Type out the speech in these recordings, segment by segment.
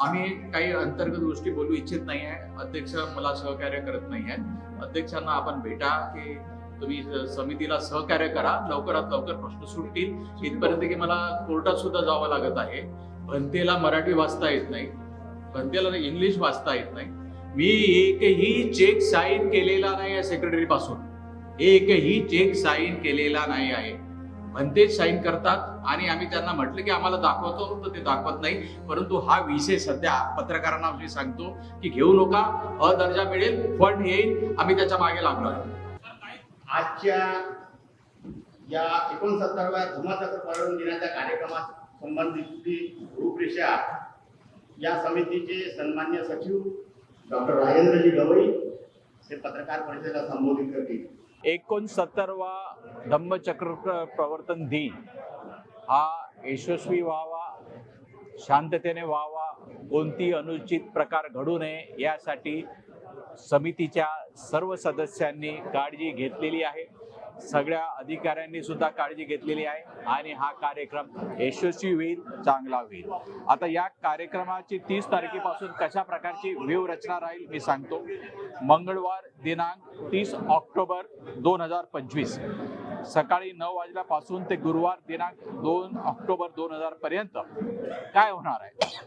आम्ही काही अंतर्गत गोष्टी बोलू इच्छित नाही आहे. अध्यक्ष मला सहकार्य करत नाही आहेत. अध्यक्षांना आपण भेटा की तुम्ही समितीला सहकार्य करा. लवकरात लवकर प्रश्न सुटतील. इथपर्यंत की मला कोर्टात सुद्धा जावं लागत आहे. भंतेला मराठी वाचता येत नाही. भंतेला इंग्लिश वाचता येत नाही. मी एकही चेक साईन केलेला नाही आहे सेक्रेटरी पासून. एकही चेक साईन केलेला नाही आहे. म्हणतेच साईन करतात. आणि आम्ही त्यांना म्हटलं की आम्हाला दाखवतो तर ते दाखवत नाही. परंतु हा विषय सध्या पत्रकारांना मी सांगतो की घेऊ नका अ दर्जा मिळेल फंड येईल आम्ही त्याच्यामागे लागलो आहे. आजच्या या एकोणसत्तराव्या धुमाचक्र पर्यटन दिनाच्या कार्यक्रमात संबंधितची रूपरेषा या समितीचे सन्मान्य सचिव डॉक्टर राजेंद्रजी गवई हे पत्रकार परिषदेला संबोधित करतील. एकोणसत्तरवा धम्मचक्र प्रवर्तन दिन. हा यशस्वी व्हावा शांततेने व्हावा कोणती अनुचित प्रकार घडू नये यासाठी समितीच्या सर्व सदस्यांनी काळजी घेतलेली आहे. सगळ्या अधिकाऱ्यांनी सुद्धा काळजी घेतलेली आहे आणि हा कार्यक्रम यशस्वी होईल चांगला होईल. आता या कार्यक्रमाची तीस तारखेपासून कशा प्रकारची व्यूहरचना राहील मी सांगतो. मंगळवार दिनांक तीस ऑक्टोबर दोन हजार पंचवीस. सकाळी नऊ वाजल्यापासून ते गुरुवार दिनांक दोन ऑक्टोबर दोन हजार पर्यंत. काय होणार आहे?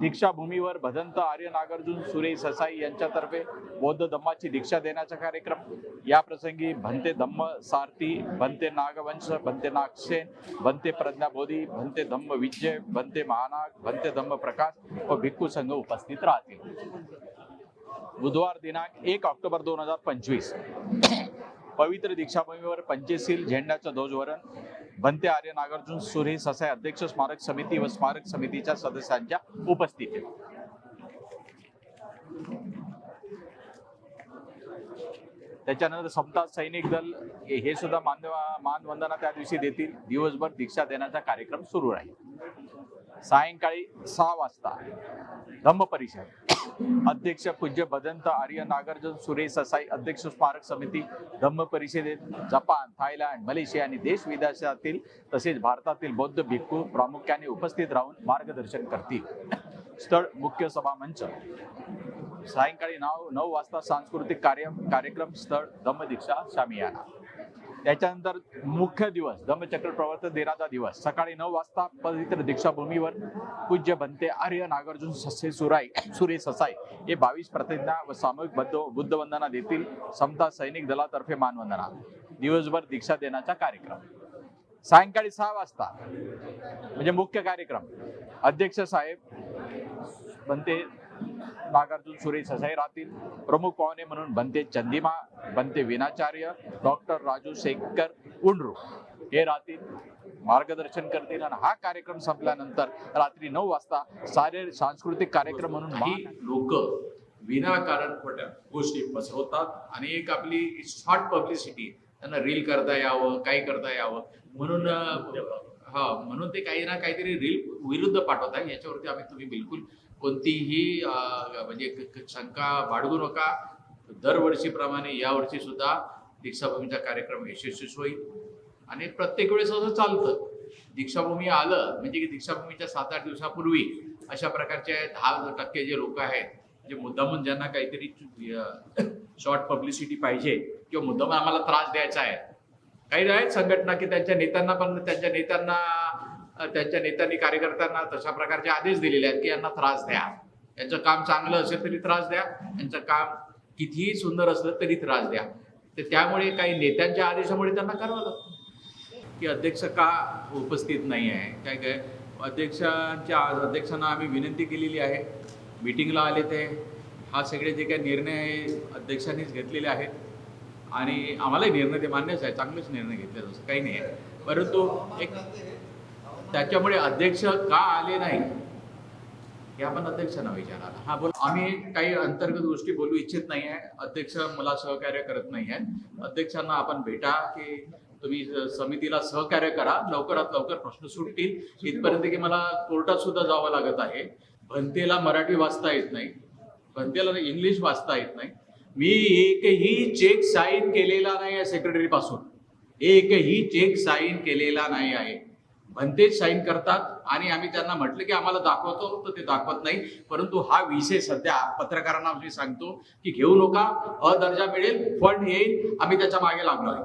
दीक्षाभूमीवर भदंत आर्य नागार्जुन सुरेश ससाई यांच्यातर्फे बौद्ध धम्माची दीक्षा देण्याचा कार्यक्रम. या प्रसंगी भंते धम्म सारथी भंते नागवंश भंते नागसेन भंते प्रज्ञाबोधी भंते धम्म विजय भंते महानाग भंते धम्म प्रकाश व भिक्खू संघ उपस्थित राहतील. बुधवार दिनांक एक ऑक्टोबर दोन हजार पंचवीस. पवित्र दीक्षाभूमीवर पंचशील झेंड्याचं ध्वजवरण. भंते आर्य नागार्जुन सुरे ससाई अध्यक्ष स्मारक समिती व स्मारक समितीच्या सदस्यांच्या उपस्थितीत. त्याच्यानंतर समता सैनिक दल. हे सुद्धा मानवंदना त्या दिवशी देतील. दिवसभर दीक्षा देण्याचा कार्यक्रम सुरू राहील. सायंकाळी सहा वाजता धम्म परिषद. अध्यक्ष पूज्य भदंत आर्य नागार्जुन सुरेश ससाई अध्यक्ष स्मारक समिती धम्म परिषदेत जपान थायलंड मलेशिया आणि देश विदेशातील तसेच भारतातील बौद्ध भिक्खू प्रामुख्याने उपस्थित राहून मार्गदर्शन करतील. स्थळ मुख्य सभा मंच. सायंकाळी नऊ नऊ वाजता सांस्कृतिक कार्य कार्यक्रम स्थळ धम्मदीक्षा शामियाना. त्याच्यानंतर मुख्य दिवस धम्मचक्र प्रवर्तन दिनाचा दिवस. सकाळी नऊ वाजता पवित्र दीक्षाभूमीवर पूज्य बनते आर्य नागार्जुन ससे सुराई सुरे ससाई. हे बावीस प्रतिज्ञा व सामूहिक बद्ध बुद्धवंदना देतील समता सैनिक दलातर्फे मानवंदना. दिवसभर दीक्षा देण्याचा कार्यक्रम. सायंकाळी सहा वाजता म्हणजे मुख्य कार्यक्रम. अध्यक्ष साहेब बनते नागार्जुन सुरेश ससाई राहतील. प्रमुख पाहुणे म्हणून बनते चंदिमा बनते विनाचार्य डॉक्टर राजू शेखकर उंडरू. हे राहतील मार्गदर्शन करतील आणि हा कार्यक्रम संपल्यानंतर रात्री नऊ वाजता सारे सांस्कृतिक कार्यक्रम म्हणून ही लोक विनाकारण खोट्या गोष्टी पसरवतात आणि एक आपली शॉर्ट पब्लिसिटी त्यांना रील करता यावं काही करता यावं. म्हणून हा म्हणून ते काही ना काहीतरी रील विरुद्ध पाठवत आहे. याच्यावरती आम्ही तुम्ही बिलकुल कोणतीही म्हणजे शंका बाळगू नका. दरवर्षीप्रमाणे यावर्षी सुद्धा दीक्षाभूमीचा कार्यक्रम यशस्वी होईल. आणि प्रत्येक वेळेस असं चालतं. दीक्षाभूमी आलं म्हणजे की दीक्षाभूमीच्या सात आठ दिवसापूर्वी अशा प्रकारचे दहा टक्के जे लोक आहेत जे मुद्दामून ज्यांना काहीतरी शॉर्ट पब्लिसिटी पाहिजे किंवा मुद्दाम आम्हाला त्रास द्यायचा आहे काही आहेत संघटना की त्यांच्या नेत्यांना पण त्यांच्या नेत्यांना त्यांच्या नेत्यांनी कार्यकर्त्यांना तशा प्रकारचे आदेश दिलेले आहेत की यांना त्रास द्या. यांचं काम चांगलं असेल तरी त्रास द्या. यांचं काम कितीही सुंदर असलं तरी त्रास द्या. तर त्यामुळे काही नेत्यांच्या आदेशामुळे त्यांना करावं लागतं. की अध्यक्ष का उपस्थित नाही आहे? काय काय? अध्यक्षांच्या अध्यक्षांना आम्ही विनंती केलेली आहे. मीटिंगला आले ते. हा सगळे जे काही निर्णय अध्यक्षांनीच घेतलेले आहेत. आणि आम्हालाही निर्णय ते मान्यच आहे चांगलेच निर्णय घेतले तसं काही नाही आहे. परंतु एक त्याच्यामुळे अध्यक्ष का आले नाही हे आपण अध्यक्षांना विचारायला हा बोल. आम्ही काही अंतर्गत गोष्टी बोलू इच्छित नाही आहे. अध्यक्ष मला सहकार्य करत नाही आहे. अध्यक्षांना आपण भेटा की तुम्ही समितीला सहकार्य करा. लवकरात लवकर प्रश्न सुटतील. इथपर्यंत की मला कोर्टात सुद्धा जावं लागत आहे. भंतेला मराठी वाचता येत नाही. भंतेला इंग्लिश वाचता येत नाही. मी एकही चेक साईन केलेला नाही आहे सेक्रेटरी पासून. एकही चेक साईन केलेला नाही आहे. भंतेच साईन करतात आणि आम्ही त्यांना म्हटलं की आम्हाला दाखवतो तर ते दाखवत नाही. परंतु हा विषय सध्या पत्रकारांना मी सांगतो की घेऊ नका अ दर्जा मिळेल फंड येईल आम्ही त्याच्यामागे लागलो आहे.